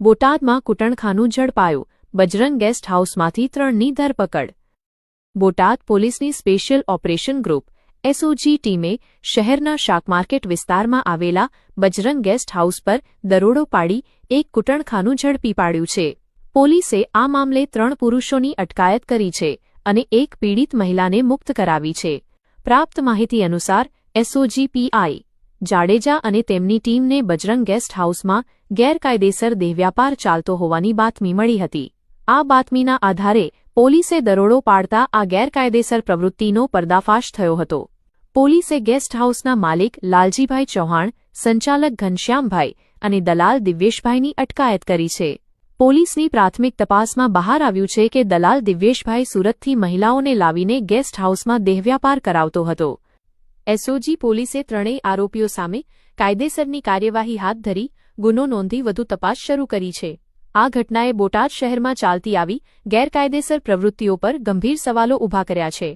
બોટાદમાં કૂટણખાનું ઝડપાયું. બજરંગ ગેસ્ટ હાઉસમાંથી ત્રણની ધરપકડ. બોટાદ પોલીસની સ્પેશિયલ ઓપરેશન ગ્રુપ એસઓજી ટીમે શહેરના શાકમાર્કેટ વિસ્તારમાં આવેલા બજરંગ ગેસ્ટ હાઉસ પર દરોડો પાડી એક કૂટણખાનું ઝડપી પાડ્યું છે. પોલીસે આ મામલે ત્રણ પુરુષોની અટકાયત કરી છે અને એક પીડિત મહિલાને મુક્ત કરાવી છે. પ્રાપ્ત માહિતી અનુસાર એસઓજી પીઆઈ જાડેજા અને તેમની ટીમને બજરંગ ગેસ્ટ હાઉસમાં ગેરકાયદેસર દેહવ્યાપાર ચાલતો હોવાની બાતમી મળી હતી. આ બાતમીના આધારે પોલીસે દરોડો પાડતા આ ગેરકાયદેસર પ્રવૃત્તિનો પર્દાફાશ થયો હતો. પોલીસે ગેસ્ટ હાઉસના માલિક લાલજીભાઈ ચૌહાણ, સંચાલક ઘનશ્યામભાઈ અને દલાલ દિવ્યેશભાઈની અટકાયત કરી છે. પોલીસની પ્રાથમિક તપાસમાં બહાર આવ્યું છે કે દલાલ દિવ્યેશભાઈ સુરતથી મહિલાઓને લાવીને ગેસ્ટ હાઉસમાં દેહવ્યાપાર કરાવતો હતો. એસઓજી પોલીસે ત્રણેય આરોપીઓ સામે કાયદેસરની કાર્યવાહી હાથ ધરી ગુનો નોંધી વધુ તપાસ શરૂ કરી છે. આ ઘટનાએ બોટાદ શહેરમાં ચાલતી આવી ગેરકાયદેસર પ્રવૃત્તિઓ પર ગંભીર સવાલો ઊભા કર્યા છે.